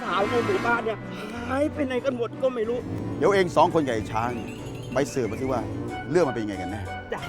สาวๆในหมู่บ้านเนี่ยหายไปไหนกันหมดก็ไม่รู้ เดี๋ยวเองสองคนใหญ่ช้างเนี่ยไปสืบมาสิว่าเรื่องมันเป็นยังไงกันแน่จ้ะ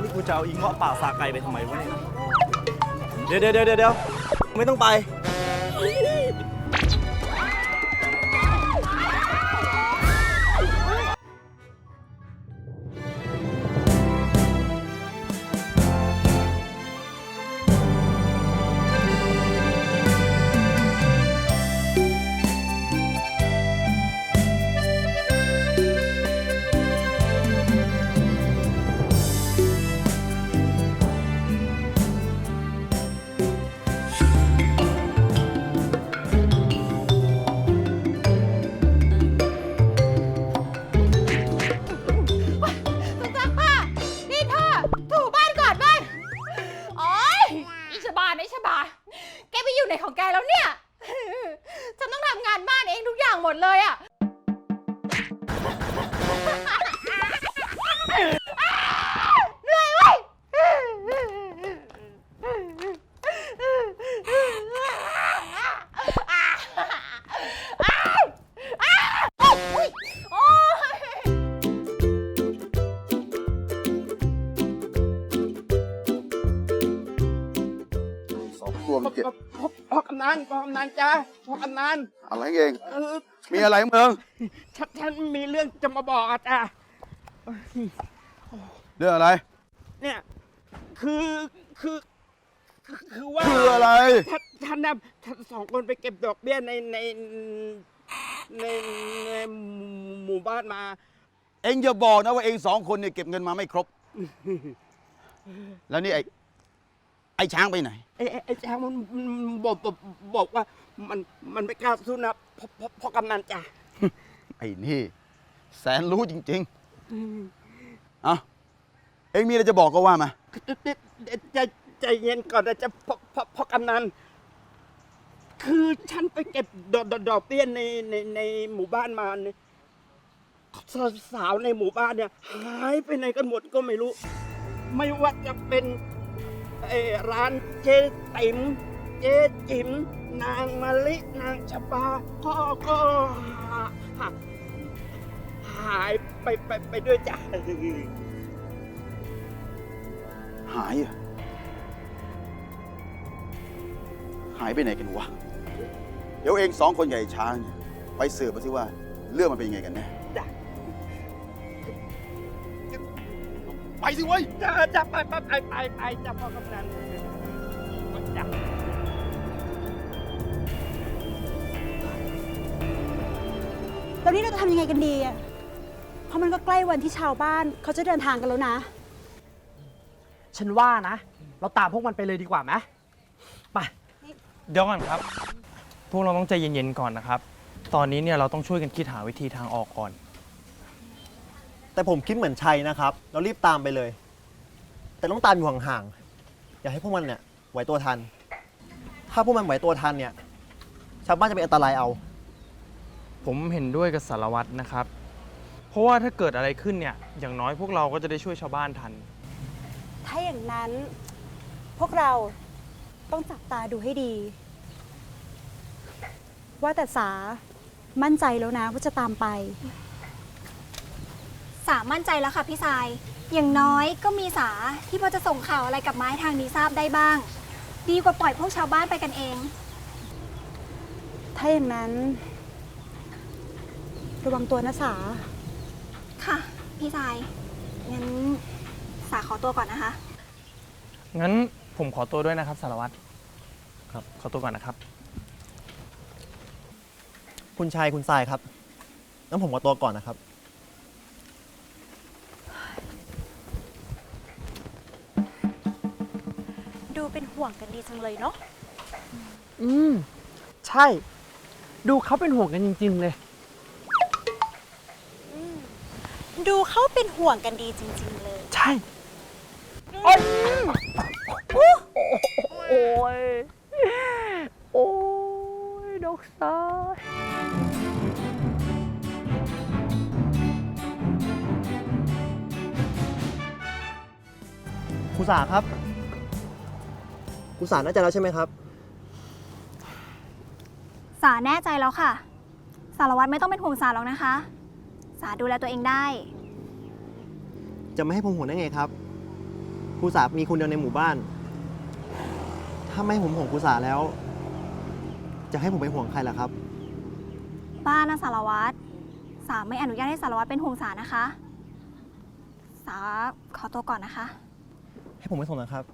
นี่กูจะเอาอีเงาะป่าสาไก่ไปทำไมวะเนี่ย เดี๋ยวเดี๋ยวเดี๋ยวเดี๋ยวไม่ต้องไป นันพ่อกำนันจ้าพ่อกำนันอะไรเอง เออมีอะไรมึงฉันฉันมีเรื่องจะมาบอกอะจ้าเรื่องอะไร เนี่ยคือคือคือคือว่าคืออะไรท่านท่านนะท่านสองคนไปเก็บดอกเบี้ยในในในในหมู่บ้านมา เองอย่าบอกนะว่าเองสองคนเนี่ยเก็บเงินมาไม่ครบ แล้วนี่ไอ้ ไอ้ช้างไปไหน ไอ้ไอ้ไอ้ช้างมันมันบอกบอกบอกว่ามันมันไม่กล้าสู้นะเพราะเพราะเพราะกำนันจ้ะไอ้นี่ แสนรู้จริงๆอะเองมีอะไรจะบอกก็ว่ามา ใจใจเย็นก่อนนะจะเพราะเพราะเพราะกำนันคือฉันไปเก็บดอกดอกดอกเบี้ยในในในหมู่บ้านมาเนี่ยสาวๆในหมู่บ้านเนี่ย หายไปไหนกันหมดก็ไม่รู้ ไม่ว่าจะเป็น เอ่อร้านเจ๊ติ๋มเจ๊จิ๋มนางมะลินางชบาก็ก็หาหาหายไปไปไปด้วยจ้ะหายเหรอหายไปไหนกันวะ เดี๋ยวเองสองคนใหญ่ช้างเนี่ยไปสืบมาสิว่าเรื่องมันเป็นยังไงกันแน่ สิเว้ยจะจะไปไปไปไปไปจะพ่อกำนันจ้ะแล้วนี่เราจะทำยังไงกันดีอะเพราะมันก็ใกล้วันที่ชาวบ้านเขาจะเดินทางกันแล้วนะ ฉันว่านะ เราตามพวกมันไปเลยดีกว่าไหมไปเดี๋ยวก่อนครับ พวกเราต้องใจเย็นๆก่อนนะครับ ตอนนี้เนี่ยเราต้องช่วยกันคิดหาวิธีทางออกก่อน แต่ผมคิดเหมือนชัยนะครับ เรารีบตามไปเลย แต่ต้องตามอยู่ห่างๆ อย่าให้พวกมันเนี่ยไหวตัวทัน ถ้าพวกมันไหวตัวทันเนี่ย ชาวบ้านจะเป็นอันตรายเอา ผมเห็นด้วยกับสารวัตรนะครับ เพราะว่าถ้าเกิดอะไรขึ้นเนี่ย อย่างน้อยพวกเราก็จะได้ช่วยชาวบ้านทัน ถ้าอย่างนั้นพวกเราต้องจับตาดูให้ดี ว่าแต่สามั่นใจแล้วนะว่าจะตามไป สามั่นใจแล้วค่ะพี่ทราย อย่างน้อยก็มีสาที่พอจะส่งข่าวอะไรกลับมาให้ทางนี้ทราบได้บ้าง ดีกว่าปล่อยพวกชาวบ้านไปกันเอง ถ้าอย่างนั้น ระวังตัวนะสา ค่ะ พี่ทราย งั้นสาขอตัวก่อนนะคะ งั้นผมขอตัวด้วยนะครับสารวัตรครับ ขอตัวก่อนนะครับ คุณชัยคุณทรายครับงั้นผมขอตัวก่อนนะครับ ดูเป็นห่วงกันดีจังเลยเนาะ อืม ใช่ ดูเขาเป็นห่วงกันจริง ๆ เลย ดูเขาเป็นห่วงกันดีจริง ๆ เลย ใช่ โอ้ยโอ้ย โอ้ยดอกซ้ายคุณสาครับ คุณสาแน่ใจแล้วใช่ไหมครับาแน่ใจแล้วค่ะ สารวัตรไม่ต้องเป็นห่วงสาหรอกนะคะ สาดูแลตัวเองได้ จะไม่ให้ผมห่วงได้ไงครับครูสามีคนเดียวในหมู่บ้าน ถ้าไม่ให้ผมห่วงครูสาแล้ว จะให้ผมไปห่วงใครล่ะครับ บ้านนะสารวัตร สาไม่อนุญาตให้สารวัตรเป็นห่วงสานะคะ สาขอตัวก่อนนะคะ ให้ผมไปส่งนะครับ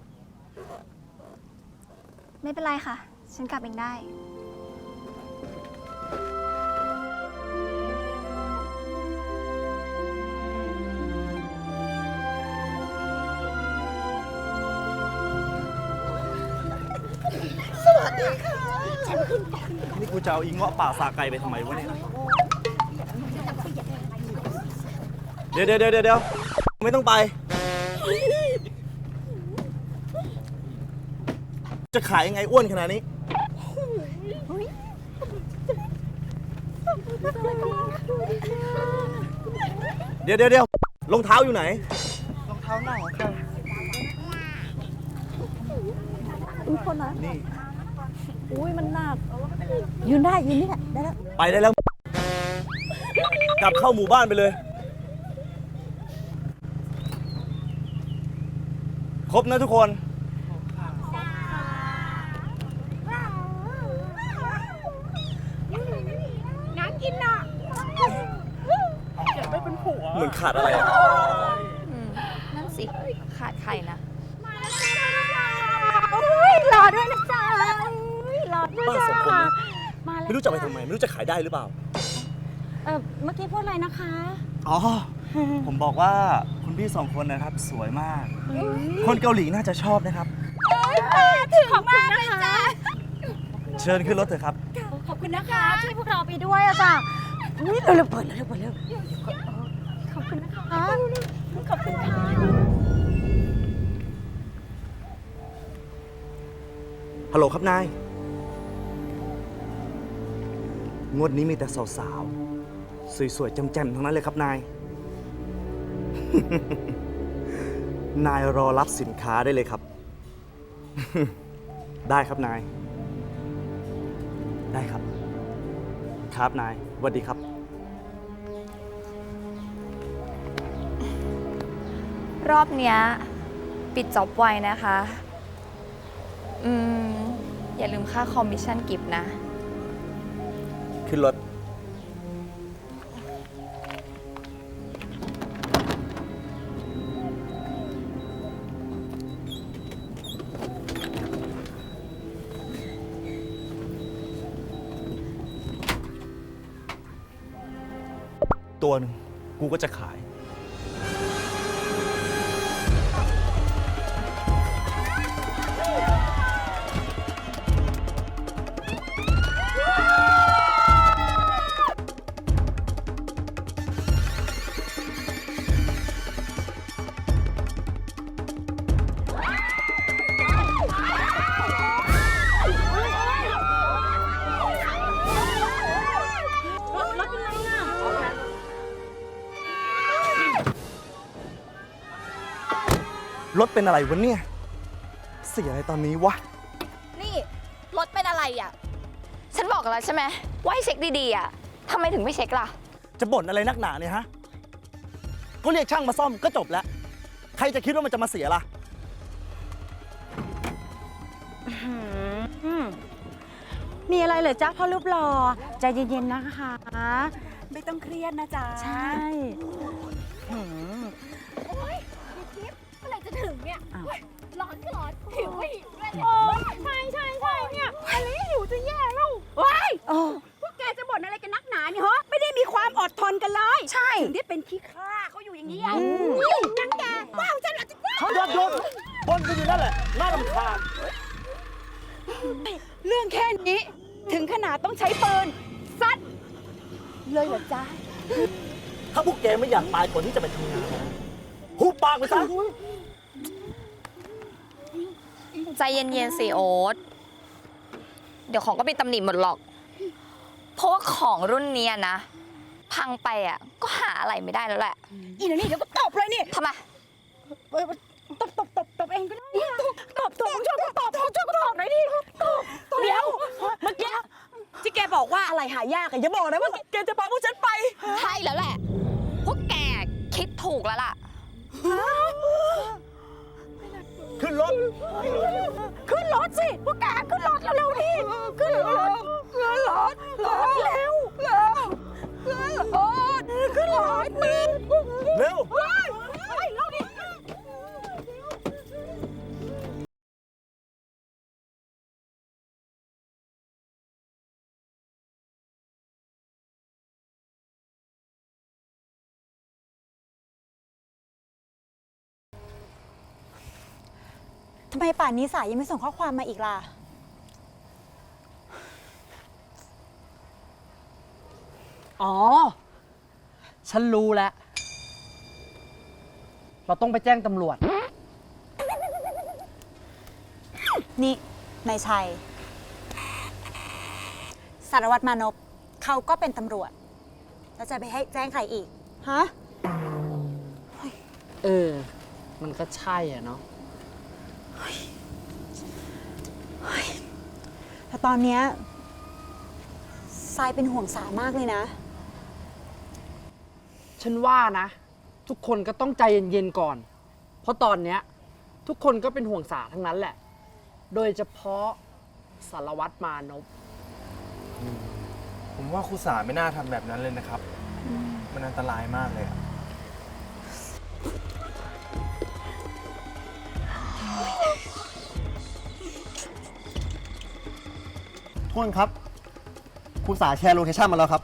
ไม่เป็นไรค่ะ ฉันกลับเองได้ นี่กูจะเอาอีเงาะป่าสาไก่ไปทำไมวะเนี่ย เดี๋ยวเดี๋ยวเดี๋ยวเดี๋ยวไม่ต้องไป จะขายยังไงอ้วนขนาดนี้ เดี๋ยวเดี๋ยวเดี๋ยวรองเท้าอยู่ไหน รองเท้าหนังค่ะนี่ อุ้ยมันหนัก ยืนได้ยืนนี่แหละได้แล้ว ไปได้แล้ว กลับเข้าหมู่บ้านไปเลย ครบนะทุกคนน้ำกินน่ะ เหมือน ขาดอะไรอะนั่นสิ ขาดใครนะรอด้วยนะจ๊ะรอด้วยบ้าจ้าสองคนนะมาแล้วไม่รู้จะไปทำไมไม่รู้จะขายได้หรือเปล่า เออเมื่อกี้พูดอะไรนะคะ อ๋อ ผมบอกว่าคุณพี่สองคนนะครับสวยมาก คนเกาหลีน่าจะชอบนะครับ ถึงมากเลยจ้าเชิญขึ้นรถเถอะครับ ขอบคุณนะคะที่พวกเราไปด้วยอะจ้ะอุ้ยเร็วๆเปิดเร็วๆเปิดเร็ว ขอบคุณนะคะขอบคุณค่ะฮัลโหลครับนาย งวดนี้มีแต่สาวๆ สวยๆ แจ่มๆ ทั้งนั้นเลยครับนาย นายรอรับสินค้าได้เลยครับ ได้ครับนาย ได้ครับ ครับนายสวัสดีครับ รอบเนี้ยปิดจ็อบไวนะคะ อืม อย่าลืมค่าคอมมิชชั่นกิฟต์นะ ขึ้นรถ ตัวหนึ่งกูก็จะขาย เป็นอะไรวะเนี่ย เสียอะไรตอนนี้วะ นี่รถเป็นอะไรอะ ฉันบอกแล้วใช่ไหมว่าให้เช็คดีๆอะทำไมถึงไม่เช็คล่ะ จะบ่นอะไรนักหนาเนี่ยฮะ ก็เรียกช่างมาซ่อมก็จบแล้ว ใครจะคิดว่ามันจะมาเสียล่ะมีอะไรเหรอจ๊ะพ่อรูปหล่อใจเย็นๆนะคะ ไม่ต้องเครียดนะจ๊ะใช่เมื่อไหร่จะ ถึงเนี่ยเฮ้ยร้อนก็ร้อนหิวก็หิวด้วยโอ้ใช่ใช่ใช่เนี่ยอะไรหิวจะแย่แล้วว้ายพวกแกจะบ่นอะไรกันนักหนาเนี่ยฮะไม่ได้มีความอดทนกันเลยใช่ ถึงได้เป็นขี้ข้าเขาอยู่อย่างนี้ไงนั่นแกว้าวฉันเหรอจะว้าวหยุดหยุดบนกันอยู่นั่นแหละน่ารำคาญเรื่องแค่นี้ ถึงขนาดต้องใช้ปืนซัดเลยเหรอจ๊ะถ้าพวกแกไม่อยากตายก่อนที่จะไปทำงานนะหุบปากไปซะ ใจเย็นๆสิโอ๊ตเดี๋ยวของก็เป็นตำหนิหมดหรอก เพราะว่าของรุ่นเนี้ยนะ พังไปอะ ก็หาอะไรไม่ได้แล้วแหละอีนี่เดี๋ยวก็ตบเลยนี่ทำไมตบตบตบตบเองก็ได้ตบตบช่วยกูตบช่วยกูตบหน่อยดิตบเดี๋ยวเมื่อกี้ที่แกบอกว่าอะไรหายากอะอย่าบอกนะว่าแกจะพาพวกฉันไปใช่แล้วแหละพวกแกคิดถูกแล้วล่ะ ขึ้นรถ ขึ้นรถสิพวกแกขึ้นรถเร็วๆดิขึ้นรถขึ้นรถรถเร็วเร็วขึ้นรถขึ้นรถมึง มป่านนี้สายยังไม่ส่งข้อความมาอีกล่ะ อ๋อ ฉันรู้แล้ว เราต้องไปแจ้งตำรวจ นี่นายชัย สารวัตรมานพเขาก็เป็นตำรวจ แล้วจะไปให้แจ้งใครอีก ฮะ เออ มันก็ใช่อะเนาะ แต่ตอนเนี้ยทรายเป็นห่วงสามากเลยนะ ฉันว่านะ ทุกคนก็ต้องใจเย็นๆก่อน เพราะตอนเนี้ยทุกคนก็เป็นห่วงสาทั้งนั้นแหละ โดยเฉพาะสารวัตรมานพผมว่าครูสาไม่น่าทำแบบนั้นเลยนะครับ มันอันตรายมากเลยอะ ทุกคนครับ คุณสาแชร์โลเคชั่นมาแล้วครับ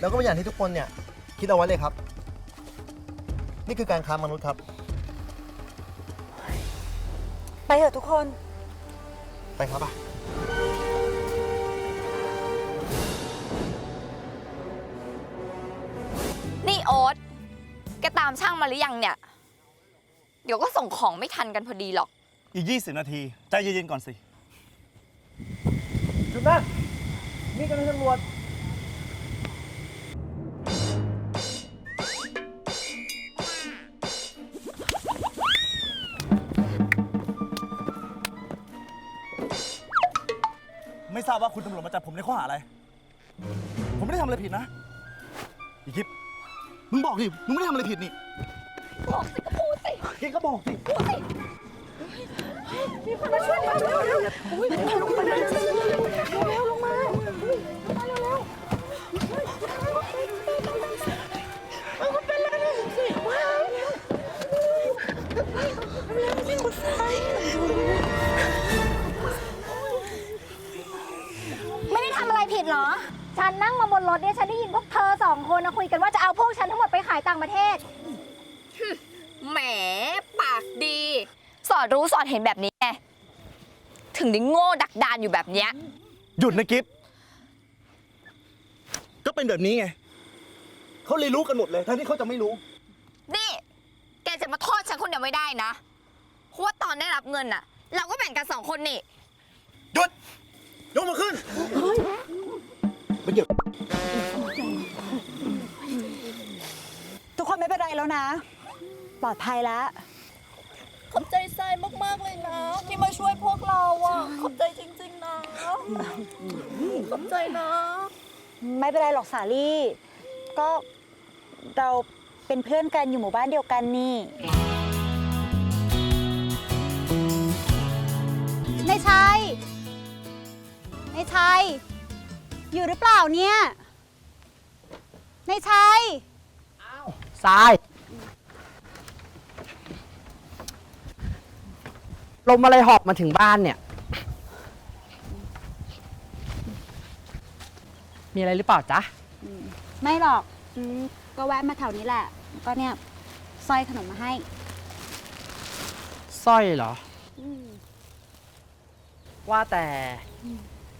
แล้วก็เป็นอย่างที่ทุกคนเนี่ย คิดเอาไว้เลยครับ นี่คือการค้ามนุษย์ครับ ไปเถอะทุกคน ไปครับนี่โอ๊ต แกตามช่างมาหรือยังเนี่ย เดี๋ยวก็ส่งของไม่ทันกันพอดีหรอก อีก 20 นาที ใจเย็นๆก่อนสิ จุดนะนี่กันตำรวจไม่ทราบว่าคุณตำรวจมาจับผมในข้อหาอะไร ผมไม่ได้ทำอะไรผิดนะ อีกิฟมึงบอกดิ มึงไม่ได้ทำอะไรผิดนี่ บอกสิก็พูดสิแกก็บอกสิ ไม่านอยู่แบบเนี้ย หยุดนะกิฟก็เป็นแบบนี้ไงเขาเลยรู้กันหมดเลยทั้งที่เขาจะไม่รู้ นี่ แกจะมาโทษฉันคนเดียวไม่ได้นะเพราะว่าตอนได้รับเงินน่ะ เราก็แบ่งกันสองคนนี่ หยุดยกมือขึ้นไม่เกี่ยวทุกคนไม่เป็นไรแล้วนะ ปลอดภัยแล้วข อบใจทรายมากๆเลยนะ ที่มาช่วยพวกเราอะขอบใจจริงๆนะขอบใจนะไม่เป็นไรหรอกสาลี่ ก็เราเป็นเพื่อนกันอยู่หมู่บ้านเดียวกันนี่ในชัยในชัย อยู่หรือเปล่าเนี่ยในชัย ทราย ลมอะไรหอบมาถึงบ้านเนี่ย มีอะไรหรือเปล่าจ๊ะไม่หรอกอืมก็แวะมาแถวนี้แหละ ก็เนี่ยสร้อยขนมมาให้สร้อยเหรอว่าแต่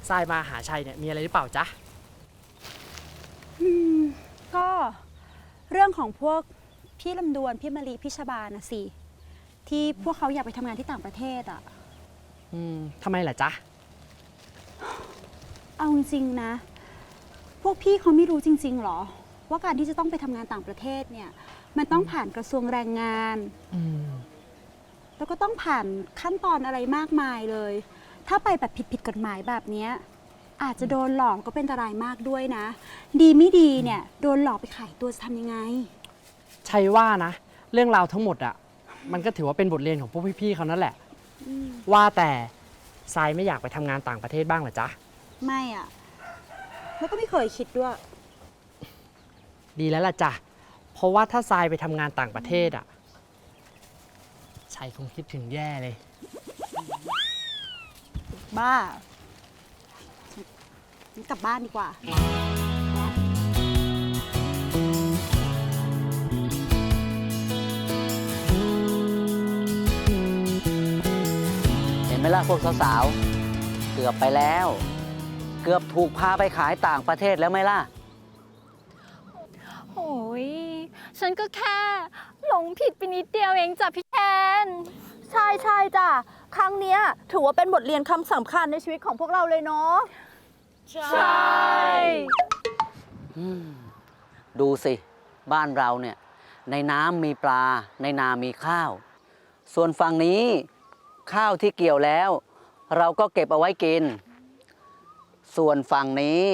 ทรายมาหาชัยเนี่ยมีอะไรหรือเปล่าจ๊ะก็เรื่องของพวกพี่ลำดวน พี่มะลิพี่ชบานะสิ ที่พวกเขาอยากไปทำงานที่ต่างประเทศอะอืมทำไมล่ะจ๊ะ เอาจริงๆนะ พวกพี่เขาไม่รู้จริง ๆ หรอ ว่าการที่จะต้องไปทำงานต่างประเทศเนี่ยมันต้องผ่านกระทรวงแรงงาน อืม แล้วก็ต้องผ่านขั้นตอนอะไรมากมายเลย ถ้าไปแบบผิดๆกฎหมายแบบเนี้ยอาจจะโดนหลอกก็เป็นอันตรายมากด้วยนะ ดีไม่ดีเนี่ยโดนหลอกไปขายตัวจะทำยังไง ชัยว่านะ เรื่องราวทั้งหมดอะ มันก็ถือว่าเป็นบทเรียนของพวกพี่ๆเขานั่นแหละ ว่าแต่ทรายไม่อยากไปทำงานต่างประเทศบ้างเหรอจ๊ะ ไม่อะ แล้วก็ไม่เคยคิดด้วย ดีแล้วล่ะจ้ะ เพราะว่าถ้าทรายไปทำงานต่างประเทศอะชัยคงคิดถึงแย่เลย บ้า ฉันกลับบ้านดีกว่า มล่ะพวกสาวๆ เกือบไปแล้ว เกือบถูกพาไปขายต่างประเทศแล้วไหมล่ะ โอ้ยฉันก็แค่หลงผิดไปนิดเดียวเองจ้ะพี่แทนใช่ใช่จ้ะ ครั้งเนี้ยถือว่าเป็นบทเรียนคำสำคัญในชีวิตของพวกเราเลยเนาะ ใช่ อืมดูสิ บ้านเราเนี่ย ในน้ำมีปลา ในนามีข้าว ส่วนฝั่งนี้ ข้าวที่เกี่ยวแล้ว เราก็เก็บเอาไว้กิน ส่วนฝั่งนี้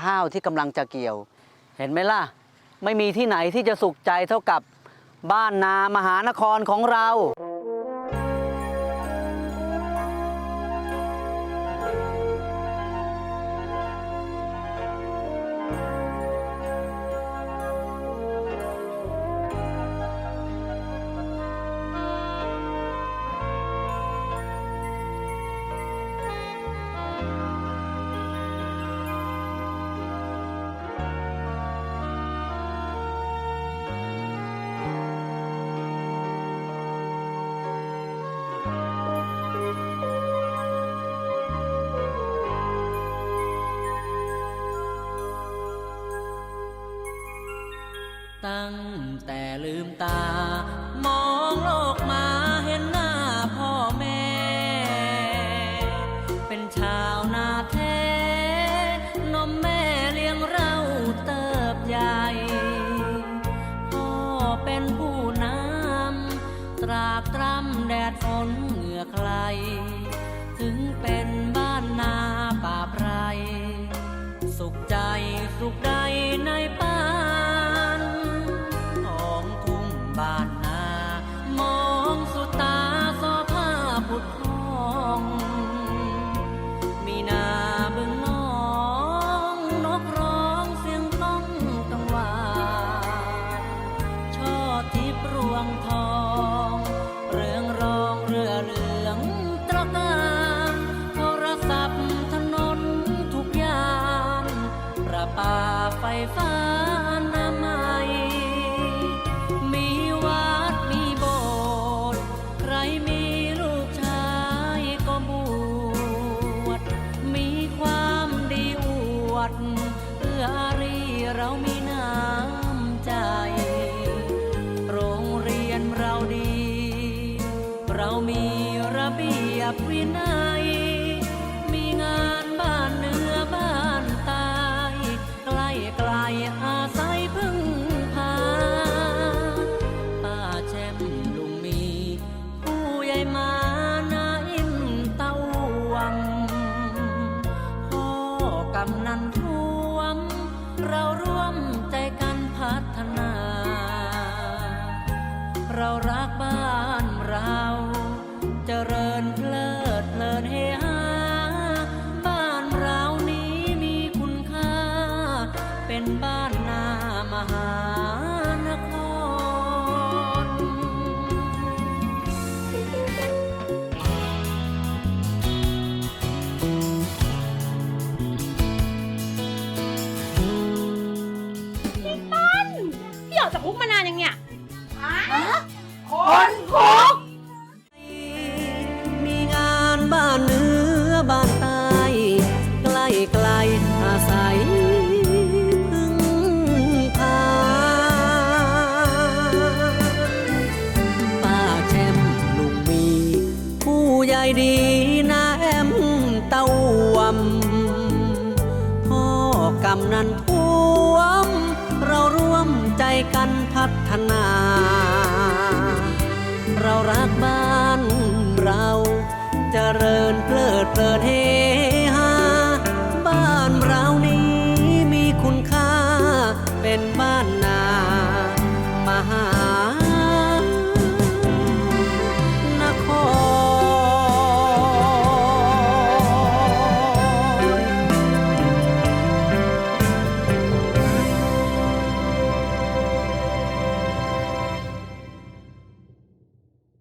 ข้าวที่กำลังจะเกี่ยว เห็นไหมล่ะ ไม่มีที่ไหนที่จะสุขใจเท่ากับบ้านนามหานครของเรา นเหงื่อใคร ถึงเป็นบ้านนาป่าไพรสุขใจสุขใดในป่า อกำนันท่วม เราร่วมใจกันพัฒนา เรารักบ้านเราจเจริญเพลิดเพลินเฮ